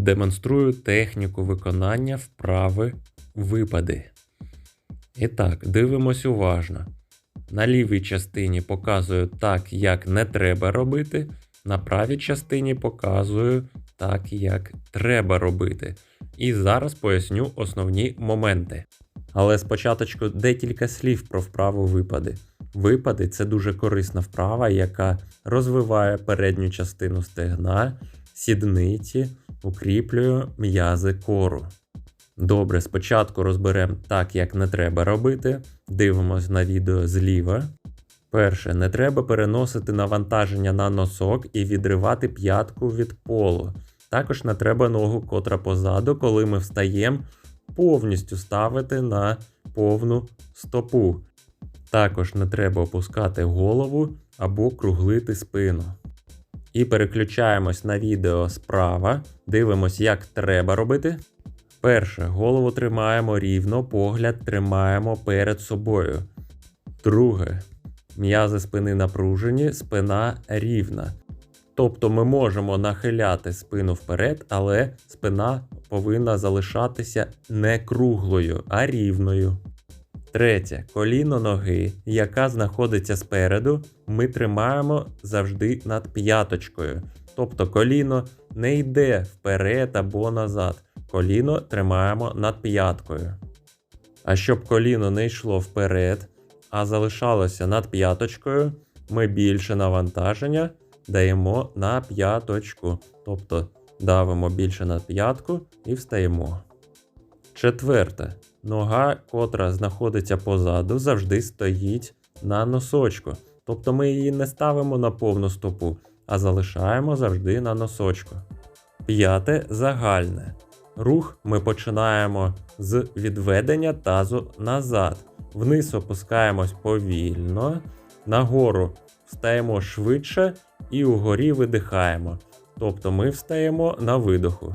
Демонструю техніку виконання вправи випади. І так, дивимось уважно. На лівій частині показую так, як не треба робити. На правій частині показую так, як треба робити. І зараз поясню основні моменти. Але спочатку декілька слів про вправу випади. Випади це дуже корисна вправа, яка розвиває передню частину стегна, сідниці, укріплює м'язи кору. Добре, спочатку розберемо так, як не треба робити. Дивимось на відео зліва. Перше, не треба переносити навантаження на носок і відривати п'ятку від полу. Також не треба ногу, котра позаду, коли ми встаємо, повністю ставити на повну стопу. Також не треба опускати голову або круглити спину. І переключаємось на відео справа, дивимось, як треба робити. Перше, голову тримаємо рівно, погляд тримаємо перед собою. Друге, м'язи спини напружені, спина рівна. Тобто ми можемо нахиляти спину вперед, але спина повинна залишатися не круглою, а рівною. Третє, коліно ноги, яка знаходиться спереду, ми тримаємо завжди над п'яточкою. Тобто коліно не йде вперед або назад. Коліно тримаємо над п'яткою. А щоб коліно не йшло вперед, а залишалося над п'яточкою, ми більше навантаження даємо на п'яточку. Тобто давимо більше на п'ятку і встаємо. Четверте. Нога, котра знаходиться позаду, завжди стоїть на носочку. Тобто ми її не ставимо на повну стопу, а залишаємо завжди на носочку. П'яте загальне. Рух ми починаємо з відведення тазу назад. Вниз опускаємось повільно, нагору встаємо швидше і угорі видихаємо. Тобто ми встаємо на видоху.